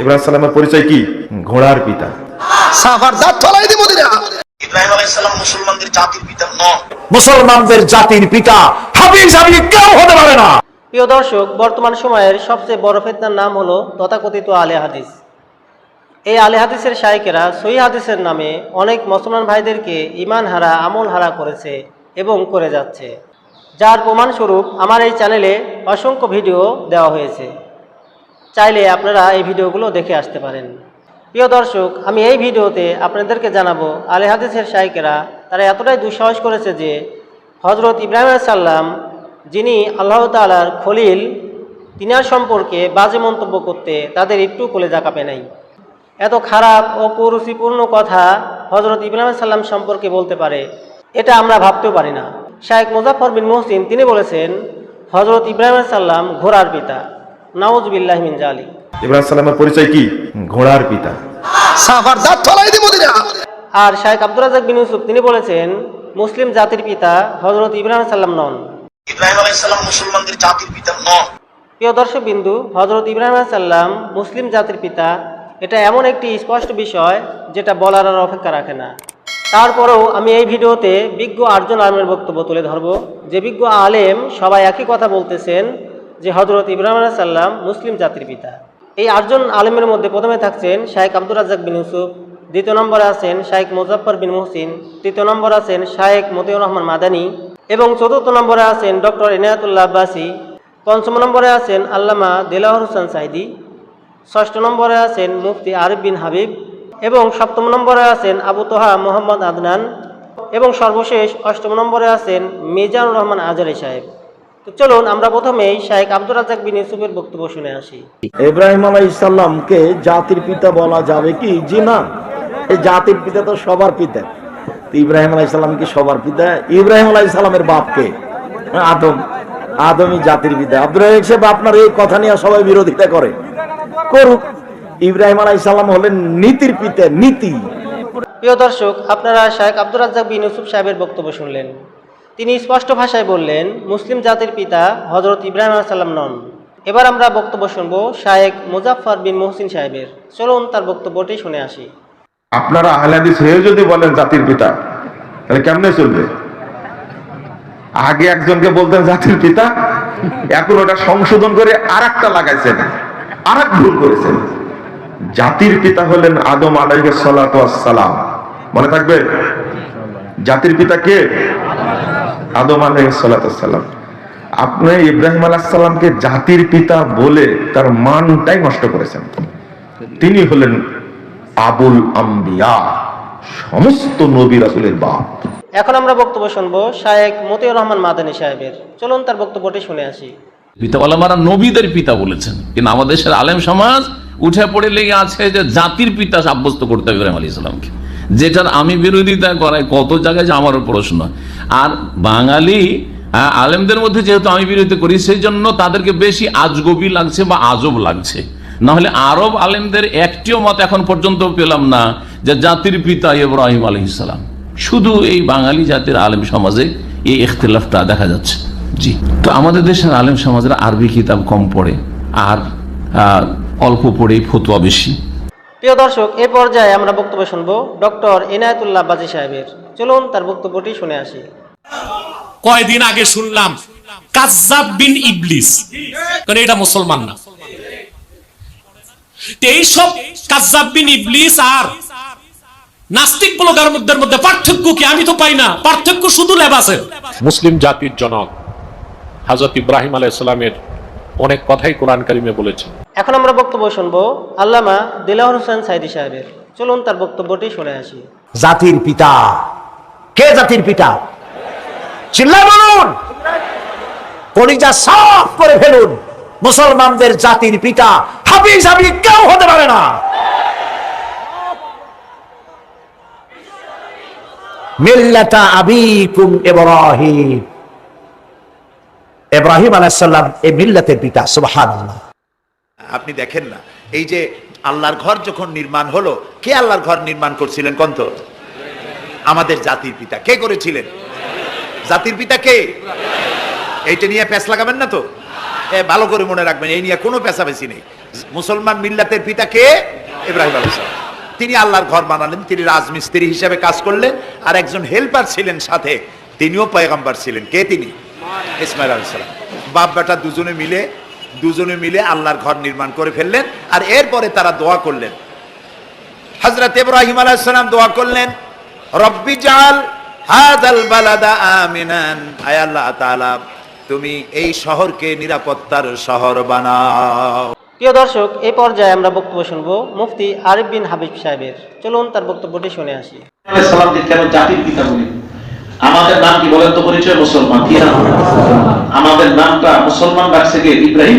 ইব্রাহিম সালামের পরিচয় কি? ঘোড়ার পিতা। সাফার দাঁত ফলাই দিব দিনা ইব্রাহিম আলাইসাল্লাম মুসলমানদের জাতির পিতা নন। মুসলমানদের জাতির পিতা হাবিজ হাবি কেউ হতে পারে না। প্রিয় দর্শক বর্তমান সময়ের সবচেয়ে বড় ফেতনার নাম হলো তথাকথিত আলে হাদিস। এই আলে হাদিসের শাইকেরা সহি হাদিসের নামে অনেক মুসলমান ভাইদেরকে ইমান হারা আমল হারা করেছে এবং করে যাচ্ছে। যার প্রমাণস্বরূপ আমার এই চ্যানেলে অসংখ্য ভিডিও দেওয়া হয়েছে। চাইলে আপনারা এই ভিডিওগুলো দেখে আসতে পারেন। প্রিয় দর্শক, আমি এই ভিডিওতে আপনাদেরকে জানাব আলে হাদিসের শাইকেরা তারা এতটাই দুঃসাহস করেছে যে হজরত ইব্রাহিম সাল্লাম যিনি আল্লাহ তালার খলিল, তিনার সম্পর্কে বাজে মন্তব্য করতে তাদের একটু কলেজা কাঁপে নাই। এত খারাপ ও কুরুচিপূর্ণ কথা হজরত ইব্রাহিম সাল্লাম সম্পর্কে বলতে পারে, এটা আমরা ভাবতেও পারি না। শায়েখ মুজাফর বিন মোহসিন, তিনি বলেছেন হজরত ইব্রাহিম সাল্লাম ঘোড়ার পিতা। নাউজ বিল্লাহমিন জালি ইব্রাহিম সালামের পরিচয় কি? ঘোড়ার পিতা। সাফার দাঁত ফলাই দিব দিনা আর আব্দুল রাজাক বিন ইউসুফ তিনি বলেছেন মুসলিম জাতির পিতা হজরত ইব্রাহিম সাল্লাম নন। ইব্রাহিম আলাইসাল্লাম মুসলমানদের জাতির পিতা নন। প্রিয় দর্শক বিন্দু হজরত ইব্রাহিম সাল্লাম মুসলিম জাতির পিতা এটা এমন একটি স্পষ্ট বিষয় যেটা বলার আর অপেক্ষা রাখে না। তারপরেও আমি এই ভিডিওতে বিজ্ঞ আটজন আলমের বক্তব্য তুলে ধরব যে বিজ্ঞ আলেম সবাই একই কথা বলতেছেন যে হজরত ইব্রাহিম আলাহ সাল্লাম মুসলিম জাতির পিতা। এই আটজন আলেমের মধ্যে প্রথমে থাকছেন শাহেখ আব্দুর রাজ্জাক বিন ইউসুফ, দ্বিতীয় নম্বরে আছেন শাহেখ মুজাফর বিন মুহসিন, তৃতীয় নম্বরে আছেন শাহেখ মতিউর রহমান মাদানী এবং চতুর্থ নম্বরে আছেন ডক্টর ইনায়াতুল্লাহ আব্বাসী, পঞ্চম নম্বরে আছেন আল্লামা দিলাহর হোসেন সাইদি, ষষ্ঠ নম্বরে আছেন মুফতি আরিফ বিন হাবিব এবং সপ্তম নম্বরে আছেন আবু তোহা মোহাম্মদ আদনান এবং সর্বশেষ অষ্টম নম্বরে আছেন মিজানুর রহমান আজারি সাহেব। তো চলুন আমরা প্রথমেই আব্দুর রাজাক বিন ইউসুফের বক্তব্য শুনে আসি। ইব্রাহিম আলাই ইসাল্লামকে জাতির পিতা বলা যাবে কি? জি না। এই জাতির পিতা তো সবার পিতা। তো ইব্রাহিম আলাই ইসলাম কি সবার পিতা? ইব্রাহিম আলাই ইসলামের বাপকে আদম। আদমই জাতির পিতা। আব্দুল রাজাক সাহেব আপনার এই কথা নিয়ে সবাই বিরোধিতা করে। করুক। ইব্রাহিম আলাই ইসলাম হলেন নীতির পিতা নীতি। প্রিয় দর্শক আপনারা শাহেখ আব্দুর রাজ্জাক বিন ইউসুফ সাহেবের বক্তব্য শুনলেন। তিনি স্পষ্ট ভাষায় বললেন, মুসলিম জাতির পিতা হজরত ইব্রাহিম সাল্লাম নন। এবার আমরা বক্তব্য শুনব শাহেক মুজাফফর বিন মোহসিন সাহেবের। চলুন তার বক্তব্যটি শুনে আসি। আপনারা আহলাদিস হয়ে যদি বলেন জাতির পিতা, তাহলে কেমনে চলবে? আগে একজনকে বলতেন জাতির পিতা, এখন ওটা সংশোধন করে আর একটা লাগাইছেন আর এক ভুল করেছেন। জাতির পিতা হলেন আদম আলাইহিস সালাতু সালাম। মনে থাকবে? জাতির পিতা কে? আদম আলাইহিস সালাতু সালাম। আপনি ইব্রাহিম আলাইহিস সালামকে জাতির পিতা বলে তার মানটাই নষ্ট করেছেন। তিনি হলেন আবুল আম্বিয়া সমস্ত নবী রাসূলের বাপ। এখন আমরা বক্তব্য শুনব শাহেক মতিউর রহমান মাদানী সাহেবের। চলুন তার বক্তব্যটি শুনে আসি। পিতা ওলামারা নবীদের পিতা বলেছেন কিন্তু আমাদের দেশের আলেম সমাজ উঠে পড়ে লেগে আছে যে জাতির পিতা সাব্যস্ত করতে হবে ইব্রাহিম আলী ইসলামকে যেটার আমি বিরোধিতা করাই কত জায়গায় যে আমারও প্রশ্ন আর বাঙালি আলেমদের মধ্যে যেহেতু আমি বিরোধিতা করি সেই জন্য তাদেরকে বেশি আজগবি লাগছে বা আজব লাগছে। না হলে আরব আলেমদের একটিও মত এখন পর্যন্ত পেলাম না যে জাতির পিতা ইব্রাহিম আলী ইসলাম শুধু এই বাঙালি জাতির আলেম সমাজে এই ইখতলাফটা দেখা যাচ্ছে। জি। তো আমাদের দেশের আলেম সমাজের আরবি কিতাব কম পড়ে, আর অল্প পড়ে ফতুয়া বেশি। প্রিয় দর্শক এই পর্যায়ে আমরা বক্তব্য শুনব ডক্টর ইনায়তুল্লাহ বাজি সাহেবের। চলুন তার বক্তব্যটি শুনে আসি। কয়দিন আগে শুনলাম কাজ্জাব বিন ইবলিস। কারণ এটা মুসলমান না? এইসব কাজ্জাব বিন ইবলিস আর নাস্তিক ব্লগার মধ্যে মধ্যে পার্থক্য কি? আমি তো পাই না। পার্থক্য শুধু লেবাসের মুসলিম জাতির জনক হাজরত ইব্রাহিম আলাইসালামের অনেক কথাই কোরআন কারিমে বলেছেন। এখন আমরা বক্তব্য শুনব আল্লামা দিলাহর হোসেন সাইদি সাহেবের। চলুন তার বক্তব্যটি শুনে আসি। জাতির পিতা। কে জাতির পিতা? চিল্লায় বলুন। কলিজা সাফ করে ফেলুন। মুসলমানদের জাতির পিতা হাবিজ হাবি কেউ হতে পারে না। মিল্লাতা আবিকুম ইব্রাহিম। ইব্রাহিম এই মিল্লাতের পিতা, সুবহানাল্লাহ। আপনি দেখেন না, এই যে আল্লাহর ঘর যখন নির্মাণ হলো, কে আল্লাহর ঘর নির্মাণ করছিলেন কন্ত? আমাদের জাতির পিতা। কে করেছিলেন? জাতির পিতা কে? এইটা নিয়ে প্যাঁচ লাগাবেন না তো? এ, ভালো করে মনে রাখবেন, এই নিয়ে কোনো পেঁচাপেচি নেই। মুসলমান মিল্লাতের পিতা কে? ইব্রাহিম তিনি আল্লাহর ঘর বানালেন, তিনি রাজমিস্ত্রি হিসেবে কাজ করলেন, আর একজন হেল্পার ছিলেন সাথে, তিনিও পয়গম্বর ছিলেন। কে তিনি? ইসমাইল বাপ বেটা দুজনে মিলে দুজনে মিলে আল্লাহর ঘর নির্মাণ করে ফেললেন, আর এরপরে তারা দোয়া করলেন। হজরত ইব্রাহিম আলাইসালাম দোয়া করলেন, রব্বি জাল হাদাল বালাদা আমিনান। আয় আল্লাহ তাআলা তুমি এই শহরকে নিরাপত্তার শহর বানাও। প্রিয় দর্শক এই পর্যায়ে আমরা বক্তব্য শুনব মুফতি আরিফ বিন হাবিব সাহেবের। চলুন তার বক্তব্যটি শুনে আসি। জাতির পিতা বলি? আমাদের নাম কি বলেন তো পরিচয়? মুসলমান। কি নাম? আমাদের নামটা মুসলমান রাখছে কে ইব্রাহিম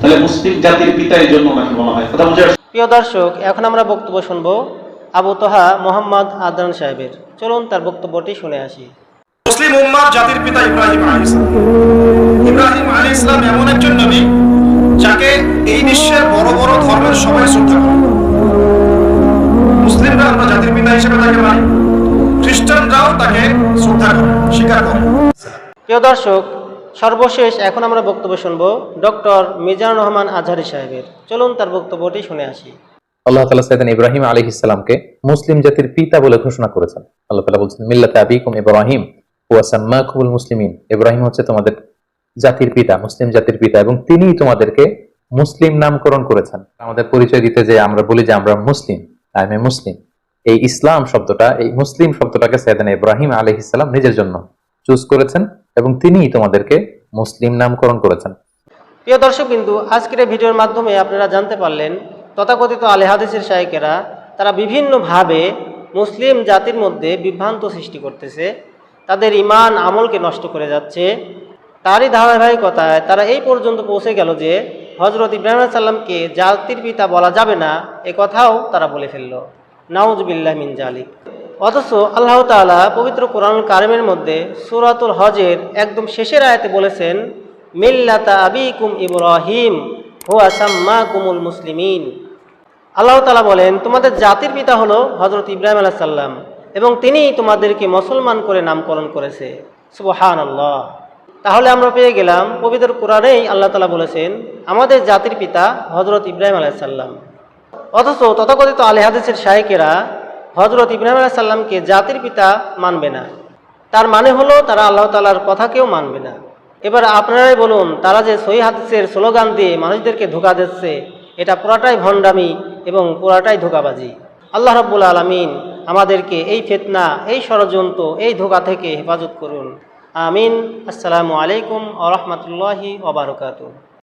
তাহলে মুসলিম জাতির পিতা এই জন্য ওনাকে বলা হয়? কথা বুঝে প্রিয় দর্শক এখন আমরা বক্তব্য শুনব আবু তোহা মোহাম্মদ আদনান সাহেবের। চলুন তার বক্তব্যটি শুনে আসি। মুসলিম উম্মার জাতির পিতা ইব্রাহিম আলী ইব্রাহিম আলী ইসলাম এমন একজন নবী যাকে এই বিশ্বের বড় বড় ধর্মের সবাই শ্রদ্ধা করে। মুসলিমরা আমরা জাতির পিতা হিসেবে তাকে মানি খ্রিস্টানরাও তাকে শ্রদ্ধা করে স্বীকার করে। প্রিয় দর্শক সর্বশেষ এখন আমরা বক্তব্য শুনব ডক্টর মিজানুর রহমান আজহারি সাহেবের। চলুন তার বক্তব্যটি শুনে আসি। আল্লাহ তালা সাইদান ইব্রাহিম আলী ইসলামকে মুসলিম জাতির পিতা বলে ঘোষণা করেছেন। আল্লাহ তালা বলছেন, মিল্লাতে আবিকুম ইব্রাহিম ওয়াসাম্মাকুল মুসলিমিন। ইব্রাহিম হচ্ছে তোমাদের জাতির পিতা, মুসলিম জাতির পিতা, এবং তিনিই তোমাদেরকে মুসলিম নামকরণ করেছেন। আমাদের পরিচয় দিতে যে আমরা বলি যে আমরা মুসলিম, আই এম এ মুসলিম। এই ইসলাম শব্দটা, এই মুসলিম শব্দটাকে সাইদান ইব্রাহিম আলী ইসলাম নিজের জন্য চুজ করেছেন এবং তিনিই তোমাদেরকে মুসলিম নামকরণ করেছেন। প্রিয় দর্শক বিন্দু আজকের ভিডিওর মাধ্যমে আপনারা জানতে পারলেন তথাকথিত আলে হাদিসের শায়কেরা তারা বিভিন্নভাবে মুসলিম জাতির মধ্যে বিভ্রান্ত সৃষ্টি করতেছে। তাদের ইমান আমলকে নষ্ট করে যাচ্ছে। তারই ধারাবাহিকতায় তারা এই পর্যন্ত পৌঁছে গেল যে হজরত ইব্রাহিম সাল্লামকে জাতির পিতা বলা যাবে না, এ কথাও তারা বলে ফেলল। নাউজবিল্লাহ মিন জালিক অথচ আল্লাহ তাআলা পবিত্র কোরআন কারিমের মধ্যে সূরাতুল হজের একদম শেষের আয়াতে বলেছেন, মিল্লাতা আবিকুম ইব্রাহিম। হুয়া মুসলিমিন। আল্লাহ তাআলা বলেন, তোমাদের জাতির পিতা হলো হজরত ইব্রাহিম আলাইহিস সাল্লাম এবং তিনিই তোমাদেরকে মুসলমান করে নামকরণ করেছে। সুবহানাল্লাহ। তাহলে আমরা পেয়ে গেলাম, পবিত্র কোরআনেই আল্লাহ তাআলা বলেছেন, আমাদের জাতির পিতা হজরত ইব্রাহিম আলাইহিস সাল্লাম অথচ তথাকথিত আলে হাদিসের শায়েকেরা হজরত ইব্রাহিম আলাহ সাল্লামকে জাতির পিতা মানবে না। তার মানে হলো তারা আল্লাহ তালার কথাকেও মানবে না। এবার আপনারাই বলুন, তারা যে সহি হাদিসের স্লোগান দিয়ে মানুষদেরকে ধোকা দিচ্ছে, এটা পুরাটাই ভণ্ডামি এবং পুরাটাই ধোকাবাজি। আল্লাহ রব্বুল আলমিন আমাদেরকে এই ফেতনা, এই ষড়যন্ত্র, এই ধোকা থেকে হেফাজত করুন। আমিন। আসসালামু আলাইকুম আ রহমতুল্লাহি